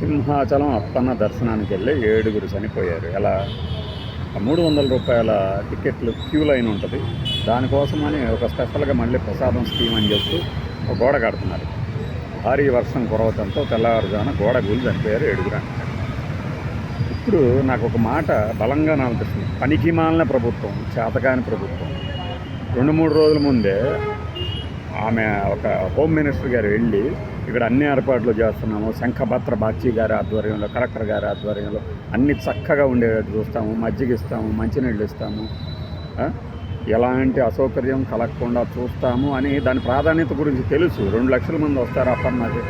సింహాచలం అప్పన్న దర్శనానికి వెళ్ళి ఏడుగురు చనిపోయారు. ఎలా? మూడు వందల రూపాయల టికెట్లు క్యూ లైన్ ఉంటుంది. దానికోసమని ఒక స్పెషల్గా మళ్ళీ ప్రసాదం స్కీమ్ అని చెప్తూ ఒక గోడ కడుతున్నారు. భారీ వర్షం కురవటంతో తెల్లవారుజామున గోడ గూలి చనిపోయారు ఏడుగురు అంటారు ఇప్పుడు నాకు ఒక మాట బలంగా అనిపిస్తుంది పనికి మాలిన ప్రభుత్వం చేతకాని ప్రభుత్వం రెండు మూడు రోజుల ముందే ఆమె ఒక హోమ్ మినిస్టర్ గారు వెళ్ళి ఇక్కడ అన్ని ఏర్పాట్లు చేస్తున్నాము. శంఖభద్ర బాచి గారి ఆధ్వర్యంలో కలెక్టర్ గారి ఆధ్వర్యంలో అన్ని చక్కగా ఉండేటట్టు చూస్తాము. మజ్జిగ ఇస్తాము మంచినీళ్ళు ఇస్తాము. ఎలాంటి అసౌకర్యం కలగకుండా చూస్తాము అని దాని ప్రాధాన్యత గురించి తెలుసు. రెండు లక్షల మంది వస్తారు అప్పన్నది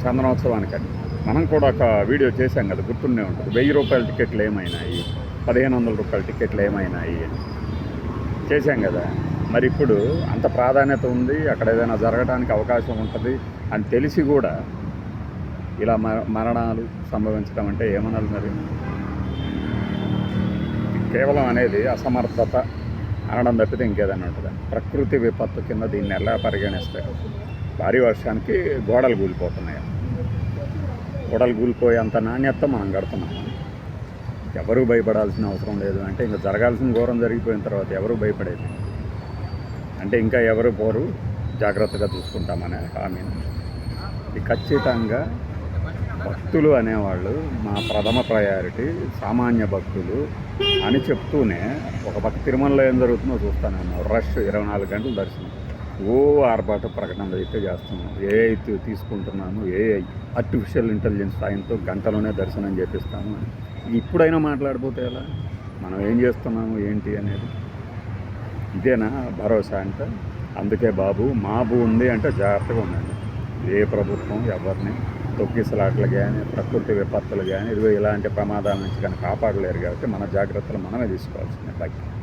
చందనోత్సవానికి అని మనం కూడా ఒక వీడియో చేశాం కదా గుర్తుండే ఉంటుంది. వెయ్యి రూపాయల టికెట్లు ఏమైనాయి? పదిహేను వందల రూపాయల టికెట్లు ఏమైనాయి అని. చేశాం కదా? మరి ఇప్పుడు అంత ప్రాధాన్యత ఉంది అక్కడ ఏదైనా జరగడానికి అవకాశం ఉంటుంది అని తెలిసి కూడా ఇలా మ- మరణాలు సంభవించడం అంటే ఏమనాలి మరి? కేవలం అనేది అసమర్థత అనడం తప్పితే ఇంకేదైనా ఉంటుంది? ప్రకృతి విపత్తు కింద దీన్ని ఎలా పరిగణిస్తారు భారీ వర్షానికి గోడలు కూలిపోతున్నాయి గోడలు కూలిపోయేంత నాణ్యత మనం కడుతున్నాం ఎవరు భయపడాల్సిన అవసరం లేదు అంటే ఇంకా జరగాల్సిన ఘోరం జరిగిపోయిన తర్వాత ఎవరు భయపడేది? అంటే ఇంకా ఎవరు పోరు జాగ్రత్తగా చూసుకుంటామనే హామీ. ఇది ఖచ్చితంగా భక్తులు అనేవాళ్ళు మా ప్రథమ ప్రయారిటీ సామాన్య భక్తులు అని చెప్తూనే ఒక పక్క తిరుమలలో ఏం జరుగుతుందో చూస్తాను రష్ ఇరవై నాలుగు గంటలు దర్శనం. ఓ ఆర్భాట ప్రకటనలు అయితే చేస్తున్నాం. ఏ అయితే తీసుకుంటున్నాము. ఏ ఆర్టిఫిషియల్ ఇంటెలిజెన్స్ సాయంతో గంటలోనే దర్శనం చేపిస్తాము ఇప్పుడైనా మాట్లాడిపోతే ఎలా? మనం ఏం చేస్తున్నాము? ఏంటి అనేది ఇదేనా భరోసా అంటే? అందుకే బాబు మాబు ఉంది అంటే జాగ్రత్తగా ఉండండి. ఏ ప్రభుత్వం ఎవరిని తొక్కిసలాట్లు కానీ ప్రకృతి విపత్తులు కానీ ఇదిగో ఇలాంటి ప్రమాదాల నుంచి కానీ కాపాడలేరు కాబట్టి మన జాగ్రత్తలు మనమే తీసుకోవాల్సిందే. బాయ్